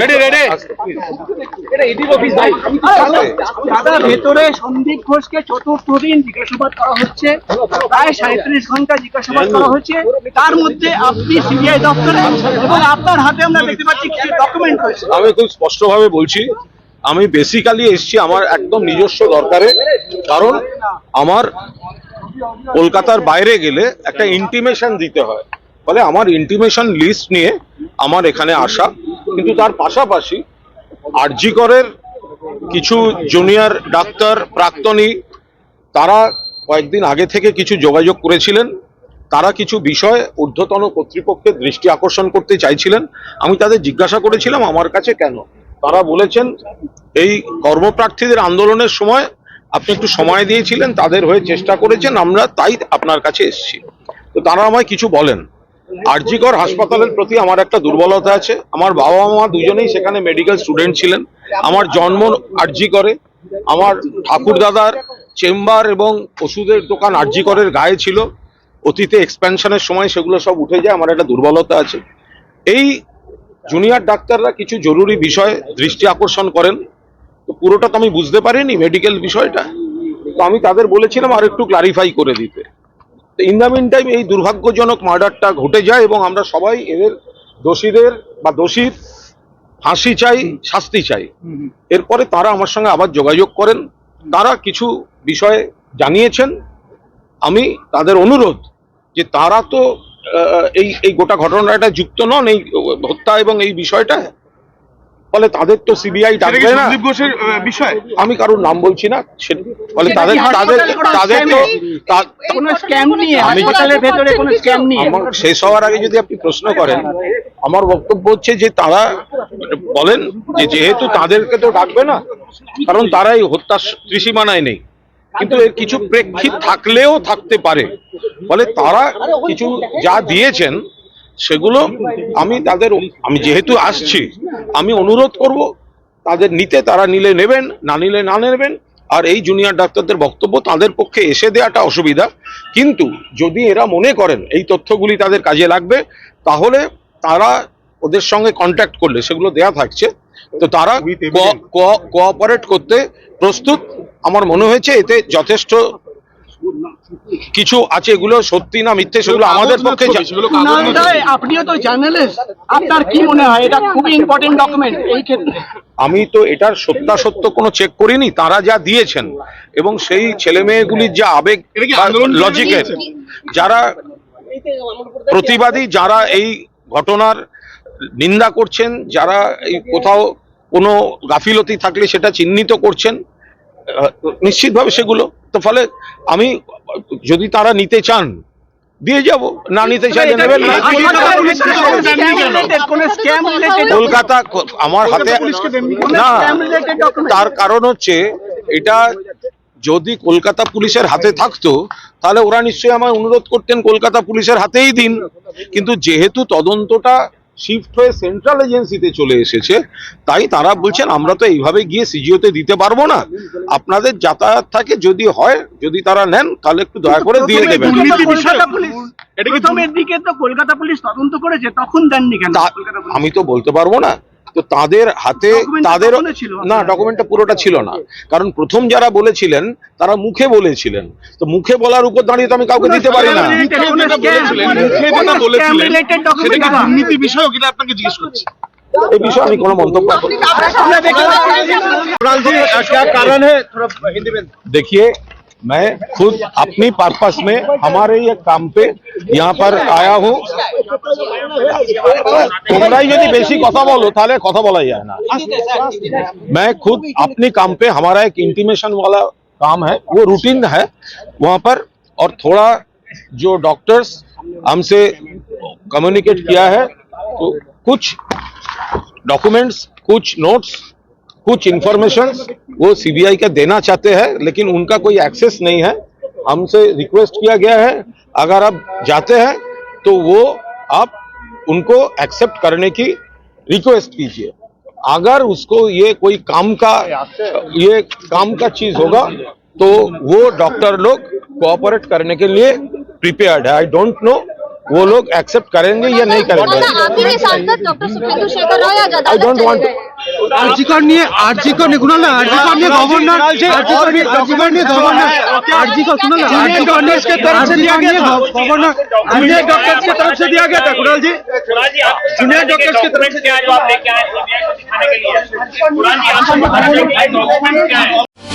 Ready ready দাদা ভেতরে সন্দীপ ঘোষকে চতুর্থ দিন জিজ্ঞাসাবাদ করা হচ্ছে। প্রায় সাঁত্রিশ ঘণ্টা জিজ্ঞাসাবাদ করা হচ্ছে। তার মধ্যে আপনি সিবিআই দপ্তরে এবং আপনার হাতে আমরা দেখতে পাচ্ছি কিছু ডকুমেন্ট রয়েছে। আমি খুব স্পষ্টভাবে বলছি আমি বেসিক্যালি এসেছি আমার একদম নিজস্ব দরকারে। কারণ আমার কলকাতার বাইরে গেলে একটা ইন্টিমেশন দিতে হয়। ফলে আমার ইন্টিমেশন লিস্ট নিয়ে আমার এখানে আসা, কিন্তু তার পাশাপাশি আরজি করের কিছু জুনিয়র ডাক্তার, প্রাক্তনী, তারা কয়েকদিন আগে থেকে কিছু যোগাযোগ করেছিলেন। তারা কিছু বিষয় ঊর্ধ্বতন কর্তৃপক্ষের দৃষ্টি আকর্ষণ করতে চাইছিলেন। আমি তাদের জিজ্ঞাসা করেছিলাম, আমার কাছে কেন? তারা বলেছেন, এই কর্মপ্রার্থীদের আন্দোলনের সময় আপনি একটু সময় দিয়েছিলেন, তাদের হয়ে চেষ্টা করেছেন, আমরা তাই আপনার কাছে এসেছি। তো তারা আমায় কিছু বলেন। আরজিকর হাসপাতালের প্রতি আমার একটা দুর্বলতা আছে। আমার বাবা মা দুজনেই সেখানে মেডিকেল স্টুডেন্ট ছিলেন। আমার জন্ম আরজি করে আমার ঠাকুর দাদার চেম্বার এবং ওষুধের দোকান আরজি করের গায়ে ছিল। অতীতে এক্সপ্যানশনের সময় সেগুলো সব উঠে যায়, আমার একটা দুর্বলতা আছে। এই জুনিয়র ডাক্তাররা কিছু জরুরি বিষয় দৃষ্টি আকর্ষণ করেন। তো পুরোটা তো আমি বুঝতে পারিনি মেডিকেল বিষয়টা। তো আমি তাদের বলেছিলাম আর একটু ক্লারিফাই করে দিতে। ইন দ্য মিন টাইম এই দুর্ভাগ্যজনক মার্ডারটা ঘটে যায় এবং আমরা সবাই এদের দোষীদের বা দোষীর ফাঁসি চাই শাস্তি চাই। এরপরে তারা আমার সঙ্গে আবার যোগাযোগ করেন। তারা কিছু বিষয়ে জানিয়েছেন। আমি তাদের অনুরোধ যে তারা তো এই এই গোটা ঘটনাটা যুক্ত নন এই হত্যা এবং এই বিষয়টা ফলে তাদের তো সিবিআই ডাকবে না। ঘোষের বিষয়? আমি কারোর নাম বলছি না ফলে তাদের তাদের তাদের তো scam তা- কোনো স্ক্যাম নিয়ে আমি- হাসপাতালের ভেতরে কোনো স্ক্যাম নিয়ে। আমার শেষ হওয়ার আগে যদি আপনি প্রশ্ন করেন আমার বক্তব্য হচ্ছে যে তারা বলেন যে যেহেতু তাদেরকে তো ডাকবে না কারণ তারা এই হত্যা ত্রিসীমানায় নেই। কিন্তু এর কিছু প্রেক্ষিত থাকলেও থাকতে পারে। ফলে তারা কিছু যা দিয়েছেন সেগুলো আমি তাদের আমি যেহেতু আসছি আমি অনুরোধ করব তাদের নিতে তারা নিলে নেবেন না নিলে না নেবেন আর এই জুনিয়র ডাক্তারদের বক্তব্য তাদের পক্ষে এসে দেওয়াটা অসুবিধা। কিন্তু যদি এরা মনে করেন এই তথ্যগুলি তাদের কাজে লাগবে তাহলে তারা ওদের সঙ্গে কন্ট্যাক্ট করলে সেগুলো দেয়া থাকছে তো তারা কোঅপারেট করতে প্রস্তুত। আমার মনে হয়েছে এতে যথেষ্ট কিছু আছে এগুলো সত্যি না মিথ্যে সেগুলো আমাদের পক্ষে আপনিও তো জার্নালিস্ট আপনার কি মনে হয়? এটা খুবই ইম্পর্টেন্ট ডকুমেন্ট এই ক্ষেত্রে। আমি তো এটার সত্যাসত্য কোনো চেক করিনি তারা যা দিয়েছেন। এবং সেই ছেলে মেয়েগুলির যা আবেগ লজিকের যারা প্রতিবাদী যারা এই ঘটনার নিন্দা করছেন যারা এই কোথাও কোনো গাফিলতি থাকলে সেটা চিহ্নিত করছেন নিশ্চিতভাবে সেগুলো তো ফলে আমি যদি তারা নিতে চান দিয়ে যাব। না নিতে চাইলে নেবেন না। কলকাতা আমার হাতে না তার কারণ হচ্ছে এটা যদি কলকাতা পুলিশের হাতে থাকতো তাহলে ওরা নিশ্চয়ই আমায় অনুরোধ করতেন কলকাতা পুলিশের হাতেই দিন। কিন্তু যেহেতু তদন্তটা শিফট হয়ে সেন্ট্রাল এজেন্সিতে চলে এসেছে। তাই তারা বলছেন আমরা তো এইভাবে গিয়ে সিজিওতে দিতে পারব না। আপনাদের যাতায়াত থাকে যদি হয় যদি তারা নেন তাহলে একটু দয়া করে দিয়ে দেবেন? আমি তো বলতে পারব না। তো তাদের হাতে Document তাদের তখনও ছিল। না ডকুমেন্টটা পুরোটা ছিল না কারণ প্রথম যারা বলেছিলেন তারা মুখে বলেছিলেন তো মুখে বলার উপর দাঁড়িয়ে তো আমি কাউকে দিতে পারি না মুখে মুখে যেটা বলেছিলেন, মুখে যেটা বলেছিলেন, সেটা কি দুর্নীতি বিষয় এটা আপনাকে জিজ্ঞেস করছি এই বিষয়ে আমি কোনো মন্তব্য করি না। আমরা দেখতে পাচ্ছি क्या कारण है देखिए मैं खुद अपनी पर्पस में हमारे ये काम पे यहाँ पर आया हूँ তোমরাই যদি বেশি কথা বলো তাহলে কথা বলা যায় না मैं खुद अपने काम पे हमारा एक इंटीमेशन वाला काम है वो रूटीन है वहाँ पर और थोड़ा जो डॉक्टर्स हमसे कम्युनिकेट किया है तो कुछ डॉक्यूमेंट्स कुछ नोट्स कुछ इंफॉर्मेशन वो सीबीआई का देना चाहते हैं लेकिन उनका कोई एक्सेस नहीं है। हमसे रिक्वेस्ट किया गया है अगर आप जाते हैं तो वो आप उनको एक्सेप्ट करने की रिक्वेस्ट कीजिए। अगर उसको ये कोई काम का ये काम का चीज़ होगा तो वो डॉक्टर लोग कोऑपरेट करने के लिए प्रिपेयर्ड है। आई डोंट नो वो लोग एक्सेप्ट करेंगे या नहीं करेंगे। आई डोंट वांट गए। আরজিকর নিয়ে আরজিকর নিয়ে কুনাল না আরজিকর নিয়ে গভর্নর আরজিকর নিয়ে আরজিকর নিয়ে গভর্নর আরজিকর কুনাল না আরজিকর নিয়ে इसके तरफ से दिया गया था गवर्नर जूनियर डॉक्टर्स की तरफ से दिया गया था कुणाल जी जूनियर डॉक्टर्स की तरफ से दिया जो आप लेके आए सीबीआई को दिखाने के लिए कुणाल जी आप डॉक्यूमेंट क्या है